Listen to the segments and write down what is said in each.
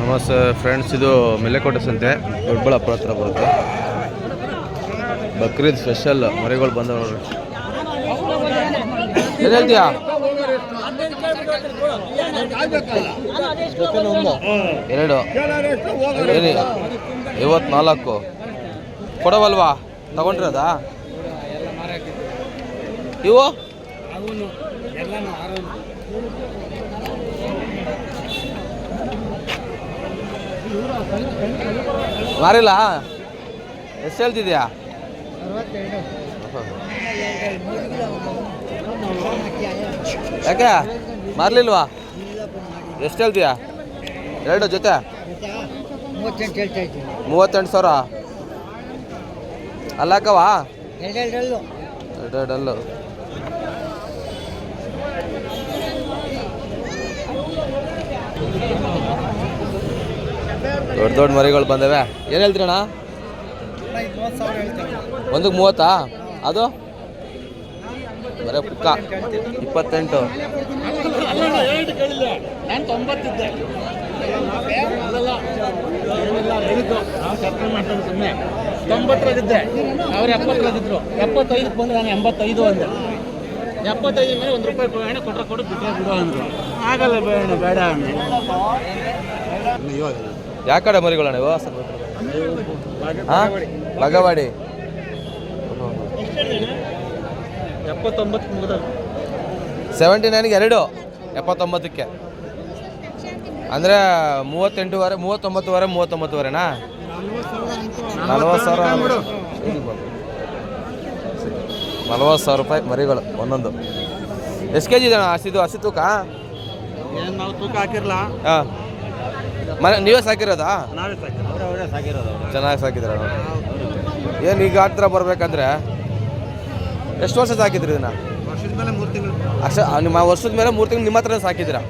ನಮಸ್ತೆ ಫ್ರೆಂಡ್ಸ್ ಇದು ಮೆಲೆಕೋಟೆ ಸಂತೆ, ದೊಡ್ಡಬಳ್ಳಾಪುರ ಹತ್ರ ಬರುತ್ತೆ. ಬಕ್ರೀದ್ ಸ್ಪೆಷಲ್ ಮರಿಗಳು ಬಂದವ ಎರಡು. ಏನಿ ಐವತ್ನಾಲ್ಕು. ಕೊಡವಲ್ವಾ? ತಗೊಂಡಿರೋದಾ ಇವು? ಮಾರಿಲ್ಲ ಎಷ್ಟು ಹೇಳ್ತಿದ್ಯಾ? ಯಾಕೆ? ಮಾರ್ಲಿಲ್ವಾ? ಎಷ್ಟು ಹೇಳ್ತೀಯಾ? ಎರಡು ಜೊತೆ? ಮೂವತ್ತೆಂಟು ಸಾವಿರ? ಅಲ್ಲಾಕವಾ ಎರಡೆರಡರಲ್ಲೂ. ದೊಡ್ಡ ದೊಡ್ಡ ಮರಿಗಳು ಬಂದವೆ. ಏನು ಹೇಳ್ತೀರಣ್ಣ? ಒಂದಕ್ಕೆ ಮೂವತ್ತಾ? ಅದು? ಬರೀ ಪುಕ್ಕ ಇಪ್ಪತ್ತೆಂಟು. ನಾನು ತೊಂಬತ್ತಿದ್ದೆ ಸುಮ್ಮನೆ ತೊಂಬತ್ತರದಿದ್ದೆ ಅವ್ರು ಎಪ್ಪತ್ತರಾಗಿದ್ರು ಎಪ್ಪತ್ತೈದಕ್ಕೆ ಬಂದ್ರೆ ನಾನು ಎಂಬತ್ತೈದು ಅಂದೆ. ಎಪ್ಪತ್ತೈದು ಮೇಲೆ ಒಂದು ರೂಪಾಯಿ ಬೇಡ ಕೊಟ್ಟರೆ ಕೊಡು ಬಿಟ್ಟರೆ ಬಿಡು ಅಂದರು. ಆಗಲ್ಲ ಬೇಡ ಬೇಡ ಅಂದೆ. ಯಾವ ಕಡೆ ಮರಿಗಳಣ್ಣ ಇವು ಹಾಂ? ಮುಗಿದ ಸೆವೆಂಟಿ ನೈನ್ಗೆ ಎರಡು ಎಪ್ಪತ್ತೊಂಬತ್ತಕ್ಕೆ. ಅಂದರೆ ಮೂವತ್ತೆಂಟುವರೆ ಮೂವತ್ತೊಂಬತ್ತುವರೆ ಮೂವತ್ತೊಂಬತ್ತುವರೆನಾ? ನಲ್ವತ್ತು ಸಾವಿರ ನಲ್ವತ್ತು ಸಾವಿರ ರೂಪಾಯಿ ಮರಿಗಳು ಒಂದೊಂದು. ಎಷ್ಟು ಕೆ ಜಿ ಇದೆ ಹಸಿದು ಹಸಿ ತೂಕ? ಏನು ನಾವು ತೂಕ ಹಾಕಿರಲ್ಲ ಹಾಂ. ಮನೆ ನೀವೇ ಸಾಕಿರೋದಾ? ನಾವೇ ಸಾಕಿರೋದು. ಅವರೇ ಸಾಕಿರೋದು ಚೆನ್ನಾಗಿ ಸಾಕಿದ್ರ ಏನು ಈಗ ಹತ್ರ ಬರ್ಬೇಕಂದ್ರೆ ಎಷ್ಟು ವರ್ಷ ಸಾಕಿದ್ರಿ ಇದನ್ನ? ವರ್ಷದ ಮೇಲೆ ಮೂರು ತಿಂಗಳು. ಅಷ್ಟ ನಿಮ್ಮ ವರ್ಷದ ಮೇಲೆ ಮೂರು ತಿಂಗಳು ನಿಮ್ಮ ಹತ್ರ ಸಾಕಿದ್ದೀರಾ?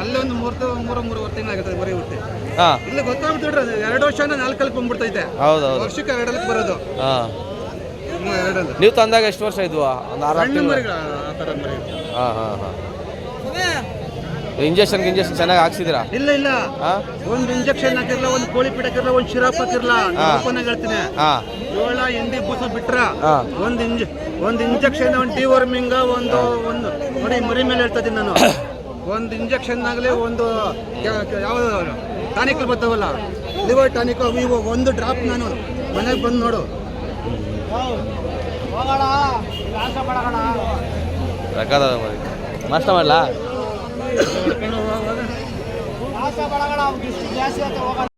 ಅಲ್ಲಿ ಒಂದು ಮೂರು ತಿ- ಮೂರು ಮೂರುವರೆ ತಿಂಗಳು ಆಗುತ್ತೆ ಬರೀ ಹುಟ್ಟಿ ಹಾಂ. ಇಲ್ಲಿ ಗೊತ್ತಾಗ್ಬಿಟ್ರೆ ಎರಡು ವರ್ಷ ನಾಲ್ಕಲ್ಲಿ ಬಂದ್ಬಿಡ್ತೈತೆ ಹೌದು ಹೌದು ವರ್ಷಕ್ಕೆ ಎರಡಲ್ಲಿ ಬರೋದು. ಹಾಂ. ನೀವು ತಂದಾಗ ಎಷ್ಟು ವರ್ಷ ಇದ್ವಾ? ಒಂದು ಆರು ಮರಿ ಹಾಂ ಹಾಂ ಹಾಂ. ಇಂಜೆಕ್ಷನ್ ಇಂಜೆಕ್ಷನ್ ಚೆನ್ನಾಗಿ ಹಾಕ್ಸಿದಿರಾ ಇಲ್ಲ ಇಲ್ಲ. ಒಂದು ಇಂಜೆಕ್ಷನ್ ಹಾಕಿರ್ಲ ಒಂದು ಕೋಳಿ ಪೀಠ ಹಾಕಿರ್ಲ ಒಂದು ಶಿರಾಪ್ ಹಾಕಿರ್ಲ ಓಪನ್ ಹೇಳ್ತೀನಿ. ಜೋಳ ಏಳ ಎಂಡಿ ಬೂಸ ಬಿಟ್ರ ಒಂದು ಇಂಜ ಒಂದು ಇಂಜೆಕ್ಷನ್ ಒಂದು ಡಿವರ್ಮಿಂಗ್ ಒಂದು ಒಂದು ನೋಡಿ ಮರಿ ಮೇಲೆ ಹೇಳ್ತಾ ಇದ್ದೀನಿ ನಾನು. ಒಂದು ಇಂಜೆಕ್ಷನ್ ಆಗಲಿ ಒಂದು ಯಾವ ಟಾನಿಕ್ ಬರ್ತಾವಲ್ಲ ಲಿವರ್ ಟಾನಿಕ್ ವಿವೋ ಇವು ಒಂದು ಡ್ರಾಪ್ ನಾನು ಮನೆಗೆ ಬಂದು ನೋಡು. ಮಾಡಲಾ? ಅಲ್ಲಕೇನೋ ಆಗಾಗ ಆಸ ಬಲಗಳವು ಇಸ್ತ್ಯಾಸಿ ಅಂತ ಹೋಗ